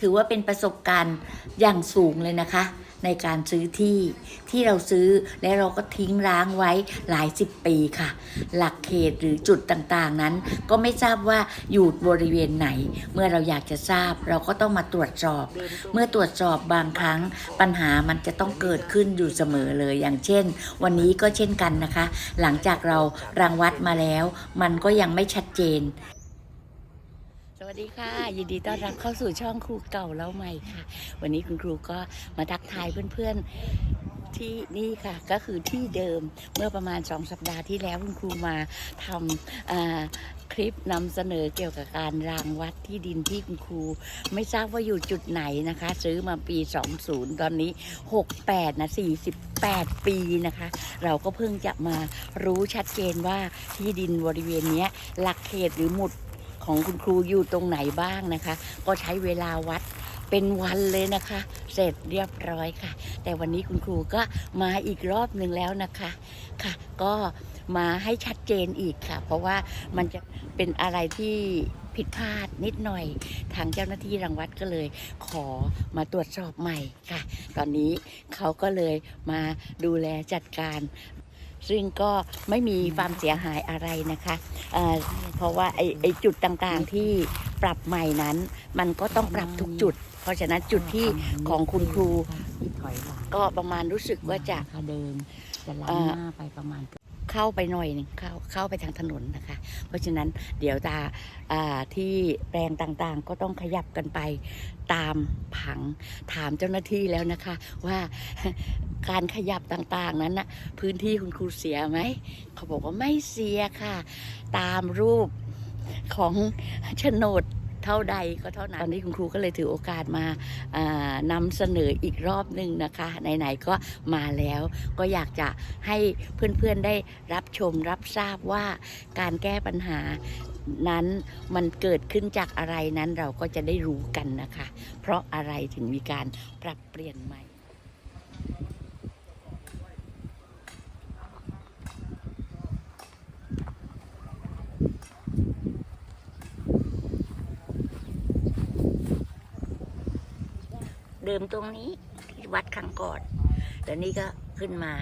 ถือว่าเป็นประสบการณ์อย่างสูงเลยนะคะ ในการซื้อที่ที่เราซื้อและเราก็ทิ้งร้างไว้หลายสิบปีค่ะ หลักเขตหรือจุดต่างๆนั้น ก็ไม่ทราบว่าอยู่บริเวณไหน เมื่อเราอยากจะทราบเราก็ต้องมาตรวจสอบ เมื่อตรวจสอบบางครั้งปัญหามันจะต้องเกิดขึ้นอยู่เสมอเลยอย่างเช่น วันนี้ก็เช่นกันนะคะ หลังจากเรารังวัดมาแล้ว มันก็ยังไม่ชัดเจน วัสดีค่ะ ยินดีต้อนรับเข้าสู่ช่องครูเก่าเล่าใหม่ค่ะ วันนี้คุณครูก็มาทักทายเพื่อนๆที่นี่ค่ะ ก็คือที่เดิมเมื่อประมาณสองสัปดาห์ที่แล้วคุณครูมาทำคลิปนำเสนอเกี่ยวกับการรางวัดที่ดินที่คุณครู ไม่ทราบว่าอยู่จุดไหนนะคะ ซื้อมาปี 20 ตอนนี้ 68 นะ48ปีนะคะ เราก็เพิ่งจะมารู้ชัดเจนว่าที่ดินบริเวณนี้หลักเขตหรือหมุด ของคุณครูอยู่ตรงไหนบ้างนะคะ ก็ใช้เวลาวัดเป็นวันเลยนะคะ เสร็จเรียบร้อยค่ะ แต่วันนี้คุณครูก็มาอีกรอบหนึ่งแล้วนะคะค่ะ ก็มาให้ชัดเจนอีกค่ะ เพราะว่ามันจะเป็นอะไรที่ผิดพลาดนิดหน่อย ทางเจ้าหน้าที่รังวัดก็เลย ขอมาตรวจสอบใหม่ค่ะ ตอนนี้เขาก็เลยมาดูแลจัดการ ซึ่งก็ไม่มีความเสียหายอะไรนะคะเเพราะว่าไอ้ไอจุดต่างๆที่ปรับใหม่นั้น มันก็ต้องปรับทุกจุด เพราะฉะนั้นจุดที่ของคุณครูก็ประมาณรู้สึกว่าจะเดินจะล้างหน้าไปประมาณ เข้าไปหน่อยนึงเข้าเข้าไปทางถนนนะคะ เพราะฉะนั้นเดี๋ยวตาอ่าที่แปลงต่างๆ ก็ต้องขยับกันไปตามผังถามเจ้าหน้าที่แล้วนะคะ ว่าการขยับต่างๆนั้นนะพื้นที่คุณครูเสียไหมเขาบอกว่าไม่เสียค่ะ ตามรูปของโฉนด เท่าใดก็เท่านั้นตอนนี้คุณครูก็เลยถือโอกาสมานำนำเสนออีกรอบหนึ่งนะคะไหนๆก็มาแล้ว ก็อยากจะให้เพื่อนๆได้รับชมรับทราบว่าการแก้ปัญหานั้นมันเกิดขึ้นจากอะไรนั้นเราก็จะได้รู้กันนะคะ เพราะอะไรถึงมีการปรับเปลี่ยนใหม่ เดิมตรงนี้ที่วัดครั้งก่อนแล้วนี่ก็ขึ้นมา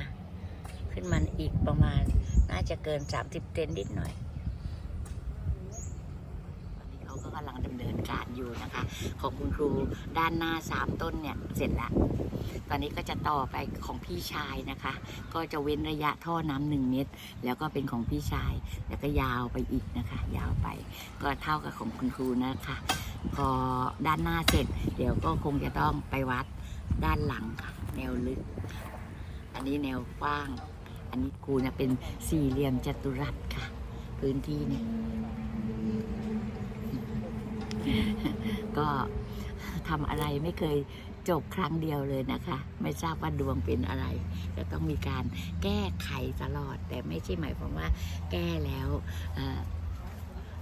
ขึ้นมาอีกประมาณ น่าจะเกิน30เซนนิดหน่อยตอนนี้เขาก็กำลังดำเนินการอยู่นะคะ ของคุณครูด้านหน้า3ต้นเนี่ยเสร็จแล้ว ตอนนี้ก็จะต่อไปของพี่ชายนะคะ ก็จะเว้นระยะท่อน้ำหนึ่งเมตร แล้วก็เป็นของพี่ชาย แล้วก็ยาวไปอีกนะคะ ยาวไป ก็เท่ากับของคุณครูนะคะ พอด้านหน้าเสร็จ เดี๋ยวก็คงจะต้องไปวัดด้านหลังค่ะ แนวลึก อันนี้แนวกว้าง อันนี้ครูเนี่ยเป็นสี่เหลี่ยมจัตุรัสค่ะ พื้นที่เนี่ย ก็ทำอะไรไม่เคยจบครั้งเดียวเลยนะคะ ไม่ทราบว่าดวงเป็นอะไร จะต้องมีการแก้ไขตลอด แต่ไม่ใช่หมายความว่าแก้แล้ว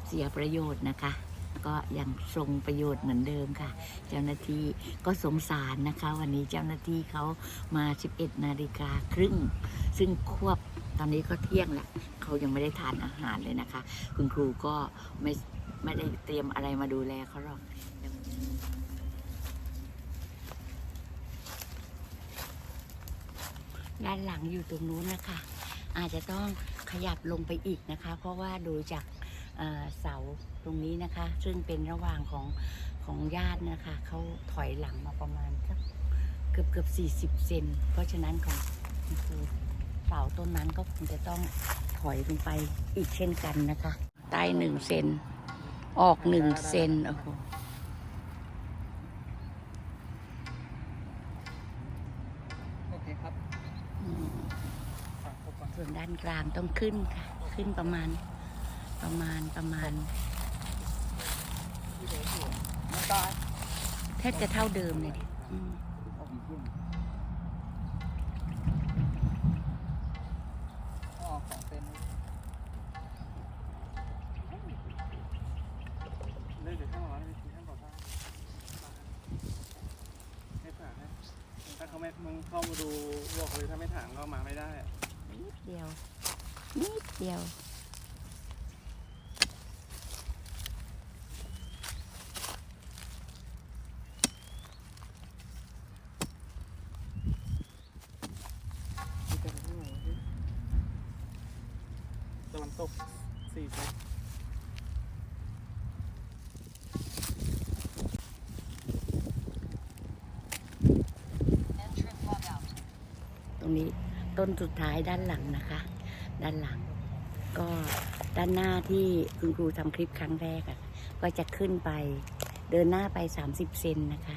เสียประโยชน์นะคะ ก็ยังทรงประโยชน์เหมือนเดิมค่ะ เจ้าหน้าที่ก็สงสารนะคะ วันนี้เจ้าหน้าที่เขามา 11 นาฬิกาครึ่ง ซึ่งควบตอนนี้ก็เที่ยงแล้วเขายังไม่ได้ทานอาหารเลยนะคะ คุณครูก็ไม่ไม่ได้เตรียมอะไรมาดูแลเขาหรอกด้านหลังอยู่ตรงนู้นนะคะ อาจจะต้องขยับลงไปอีกนะคะ เพราะว่าดูจาก เอ่อเสาตรงนี้นะคะ ซึ่งเป็นระหว่างของของญาตินะคะเขาถอยหลังมาประมาณสักเกือบเกือบสี่สิบเซนเพราะฉะนั้นของคุณครูเสาต้นนั้นก็คงจะต้องถอยลงไปอีกเช่นกันนะคะใต้หนึ่งเซนออกหนึ่งเซนโอ้โหโอเคครับอืมฝากครบก่อนส่วนด้านกลางต้องขึ้นค่ะ ขึ้นประมาณ ประมาณประมาณที่เหลืออยู่ไม่ได้แทบจะเท่าเดิมเลยดิอืมออกขึ้นออกสองเซนเลื่อนจากข้างหลังไปทีข้างก่อนได้ให้ถางนะถ้าเขาไม่มึงเข้ามาดูบอกเลยถ้าไม่ถางก็มาไม่ได้อะนิดเดียว นิดเดียว เรง นี้ต้นสุดท้ายด้านหลังนะคะ ด้านหลัง ก็ด้านหน้าที่คุณครูทำคลิปครั้งแรกอะก็จะขึ้นไปเดินหน้าไป 30 เซนนะคะ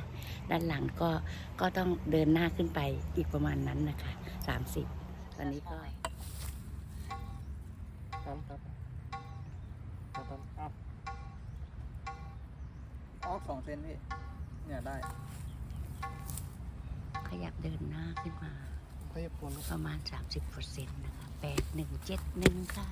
ด้านหลังก็ก็ต้องเดินหน้าขึ้นไปอีกประมาณนั้นนะคะ 30 ตอนนี้ก็อัพออกสองเซนพี่เนี่ยได้ ขยับเดินหน้าขึ้นมา ประมาณ 30%นะคะ 8171 ค่ะ